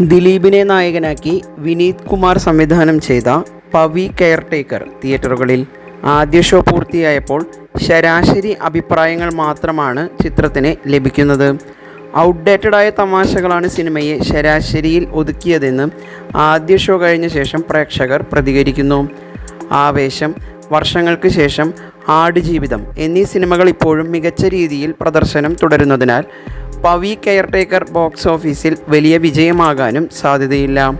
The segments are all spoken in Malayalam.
ദിലീപിനെ നായകനാക്കി വിനീത് കുമാർ സംവിധാനം ചെയ്ത പവി കെയർടേക്കർ തിയേറ്ററുകളിൽ ആദ്യ ഷോ പൂർത്തിയായപ്പോൾ ശരാശരി അഭിപ്രായങ്ങൾ മാത്രമാണ് ചിത്രത്തിന് ലഭിക്കുന്നത്. ഔട്ട്ഡേറ്റഡായ തമാശകളാണ് സിനിമയെ ശരാശരിയിൽ ഒതുക്കിയതെന്ന് ആദ്യ ഷോ കഴിഞ്ഞ ശേഷം പ്രേക്ഷകർ പ്രതികരിക്കുന്നു. ആവേശം വർഷങ്ങൾക്ക് ശേഷം ആടുജീവിതം എന്നീ സിനിമകൾ ഇപ്പോഴും മികച്ച രീതിയിൽ പ്രദർശനം തുടരുന്നതിനാൽ പവി കെയർടേക്കർ ബോക്സ് ഓഫീസിൽ വലിയ വിജയമാകാനും സാധ്യതയില്ല.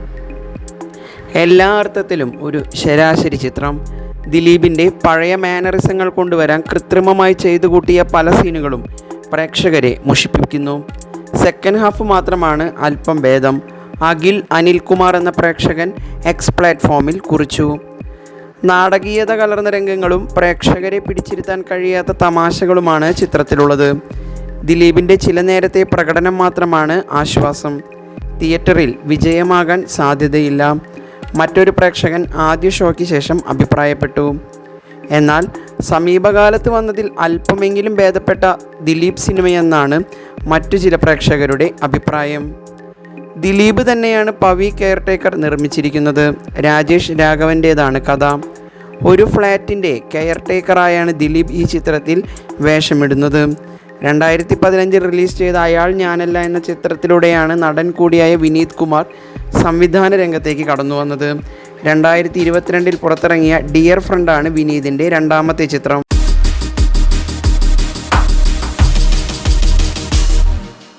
എല്ലാ അർത്ഥത്തിലും ഒരു ശരാശരി ചിത്രം. ദിലീപിന്റെ പഴയ മാനറിസങ്ങൾ കൊണ്ടുവരാൻ കൃത്രിമമായി ചെയ്തു കൂട്ടിയ പല സീനുകളും പ്രേക്ഷകരെ മുഷിപ്പിക്കുന്നു. സെക്കൻഡ് ഹാഫ് മാത്രമാണ് അല്പം ഭേദം. അഖിൽ അനിൽകുമാർ എന്ന പ്രേക്ഷകൻ എക്സ് പ്ലാറ്റ്ഫോമിൽ കുറിച്ചു. നാടകീയത കലർന്ന രംഗങ്ങളും പ്രേക്ഷകരെ പിടിച്ചിരുത്താൻ കഴിയാത്ത തമാശകളുമാണ് ചിത്രത്തിലുള്ളത്. ദിലീപിന്റെ ചില നേരത്തെ പ്രകടനം മാത്രമാണ് ആശ്വാസം. തിയേറ്ററിൽ വിജയമാകാൻ സാധ്യതയില്ല. മറ്റൊരു പ്രേക്ഷകൻ ആദ്യ ഷോയ്ക്ക് ശേഷം അഭിപ്രായപ്പെട്ടു. എന്നാൽ സമീപകാലത്ത് വന്നതിൽ അല്പമെങ്കിലും ഭേദപ്പെട്ട ദിലീപ് സിനിമയെന്നാണ് മറ്റു ചില പ്രേക്ഷകരുടെ അഭിപ്രായം. ദിലീപ് തന്നെയാണ് പവി കെയർടേക്കർ നിർമ്മിച്ചിരിക്കുന്നത്. രാജേഷ് രാഘവന്റേതാണ് കഥ. ഒരു ഫ്ലാറ്റിന്റെ കെയർടേക്കറായാണ് ദിലീപ് ഈ ചിത്രത്തിൽ വേഷമിടുന്നത്. രണ്ടായിരത്തി പതിനഞ്ചിൽ റിലീസ് ചെയ്ത അയാൾ ഞാനല്ല എന്ന ചിത്രത്തിലൂടെയാണ് നടൻ കൂടിയായ വിനീത് കുമാർ സംവിധാന രംഗത്തേക്ക് കടന്നു വന്നത്. രണ്ടായിരത്തി ഇരുപത്തിരണ്ടിൽ പുറത്തിറങ്ങിയ ഡിയർ ഫ്രണ്ടാണ് വിനീതിന്റെ രണ്ടാമത്തെ ചിത്രം.